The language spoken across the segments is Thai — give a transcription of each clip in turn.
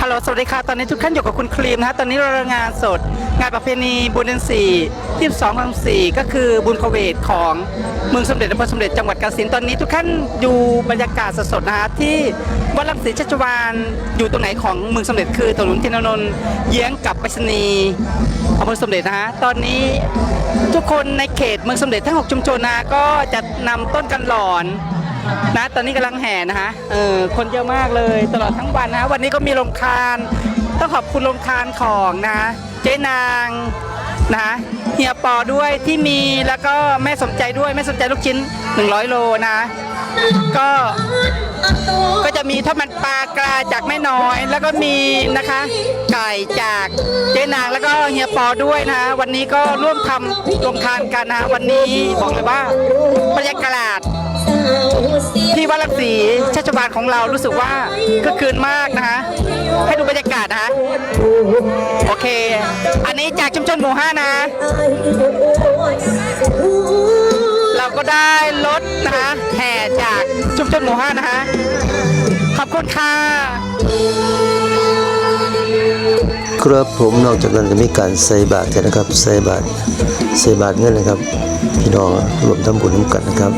ฮัลโหล สวัสดีค่ะ ตอนนี้ทุกท่านอยู่กับคุณครีมนะฮะตอนนี้เรารงานสด งานประเพณีบุญเดือนสี่ที่12คำสี่ก็คือบุญพเวทของเมืองสมเด็จอำเภอสมเด็จจังหวัดกาฬสินธุ์ตอนนี้ทุกท่านอยู่บรรยากาศสดๆนะฮะที่วัดลังสีชัชวานอยู่ตรงไหนของเมืองสมเด็จคือถนนเทนนนท์เยื้องกับไปรษณีย์อำเภอสมเด็จนะฮะตอนนี้ทุกคนในเขตเมืองสมเด็จทั้ง 6 ชุมชนนะก็จะนำต้นกันหลอน นะตอนนี้กำลังแห่นะฮะเออคนเยอะมากเลยตลอดทั้งวันนะวันนี้ก็มีลงทาน ต้องขอบคุณลงทานของนะเจ๊นางนะเฮียปอด้วยที่มีแล้วก็แม่สมใจด้วยแม่สมใจลูกชิ้น 100 โลนะ ก็ก็จะมีทอดมันปลากราจากแม่น้อย แล้วก็มีนะคะ ไก่จากเจ๊นางแล้วก็เฮียปอด้วยนะ วันนี้ก็ร่วมทำลงทานกันนะวันนี้บอกเลยว่าบรรยากาศ วัดลังสีชัชวานของเรารู้สึกว่าก็คืนมากนะคะ ให้ดูบรรยากาศนะคะ โอเค อันนี้จากชุมชนหมู่ห้านะ เราก็ได้รถนะคะแห่จากชุมชนหมู่ห้านะคะ ขอบคุณค่ะ ครับผมนอกจากนั้นก็มีการใส่บาตรกันนะครับใส่บาตรใส่บาตรเงินนะครับ พี่น้องรวมทำบุญร่วมกันนะครับ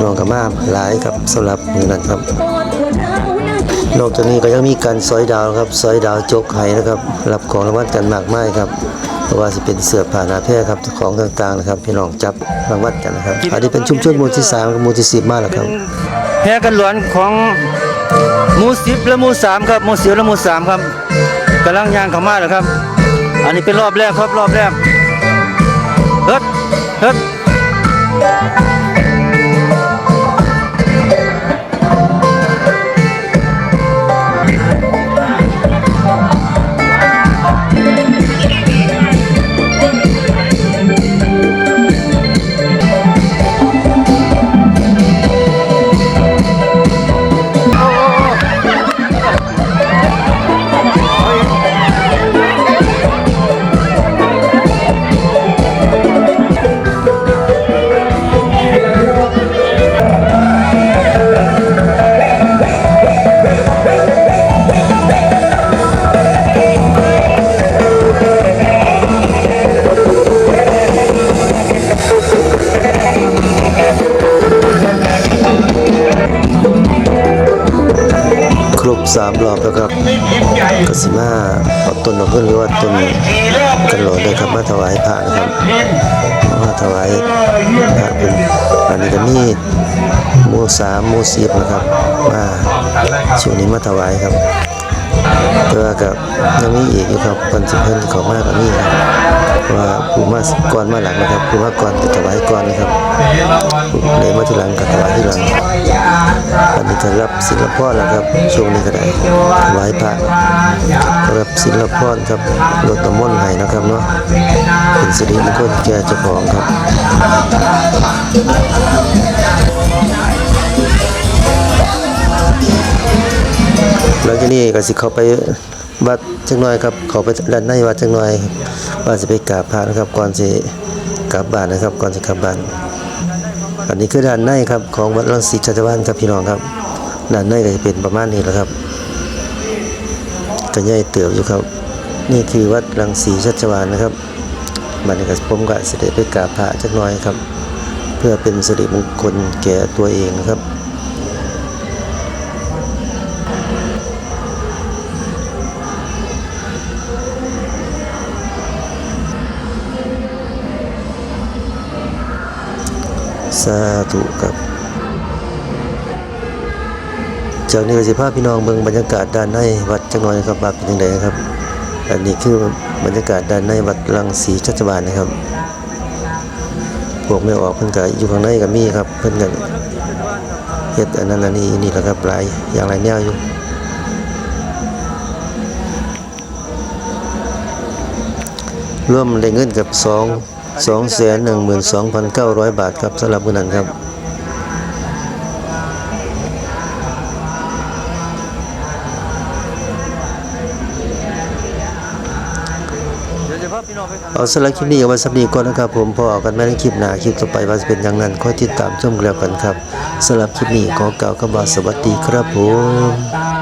น้องกับมาหลายครับสำหรับมือนั้นครับ นอกจากนี้ก็ยังมีการซอยดาวครับซอยดาวจกไห้นะครับ รับของรางวัลกันมากมายครับเพราะว่าสิเป็นเสื้อผ้าหนาแพร่ครับของต่างๆนะครับพี่น้องจับรางวัลกันนะครับ อันนี้เป็นชุมชนมู่ที่สามมู่ที่สิบมากแล้วครับแห่กันหลวนของมูสิบและมูสามครับมูสิบและมูสามครับกำลังยางเข้ามาแล้วครับ อันนี้เป็นรอบแรกครับรอบแรกเฮ็ดเฮ็ด สามรอบแล้วครับก็สิมาเอาต้นดอกเงินหรือว่าต้นกันหลอดเลยครับมาถวายพระนะครับมาถวายพระเป็นอันนี้ก็มีหมู่สามหมู่สิบนะครับมาช่วงนี้มาถวายครับแต่ว่ากับยังมีอีกอยู่ครับคนสิเพิ่นเขามากกว่านี้ครับ เพราะว่าผู้มาก่อนมาหลังนะครับผู้มาก่อนก็ถวายก่อนนะครับผู้เลยมาทีหลังก็ถวายทีหลังอันนี้ก็รับศิลปพรแล้วครับช่วงนี้ก็ได้ไหว้พระรับศิลปพรครับรดน้ำมนต์ให้นะครับเนาะเป็นสิริมงคลแก่เจ้าของครับหลังจากนี้ก็สิเข้าไป วัดจักหน่อยครับข้าไปด้านในวัดจักหน่อยว่าสิไปกราบพระนะครับ ก่อนสิกลับบ้านนะครับ ก่อนสิกลับบ้านอันนี้คือด้านในครับของวัดรังสีชัชวานครับพี่น้องครับด้านในก็จะเป็นประมาณนี้แหละครับก็ใหญ่เติบอยู่ครับ นี่คือวัดรังสีชัชวานนะครับบัดนี้ก็ผมก็เสด็จไปกราบพระจักหน่อยครับ เพื่อเป็นสิริมงคลแก่ตัวเองนะครับ สาธุครับจากนี้ก็สิพาพพี่น้องเบิ่งบรรยากาศด้านในวัดจังหน่อยครับว่าเป็นยังไงครับ อันนี้คือบรรยากาศด้านในวัดรังสีชัชวานนะครับพวกไม่ออกเพิ่นก็อยู่ข้างในก็มีครับ เพิ่นก็เฮ็ดอันนั้นอันนี้นี่แหละครับหลายอย่างหลายแนวอยู่ร่วมได้เงินกับ2 212,900 บาทครับสำหรับมื้อนั้นครับเดี๋ยวจะพาพี่น้องไปทางเอาสำหรับคลิปนี้เอาไว้สักนี้ก่อนนะครับผมพอกันไม่ในคลิปหน้าคลิปต่อไปว่าจะเป็นอย่างนั้นคอยติดตามชมกันแล้วกันครับสำหรับคลิปนี้ขอกล่าวคำว่าสวัสดีครับผม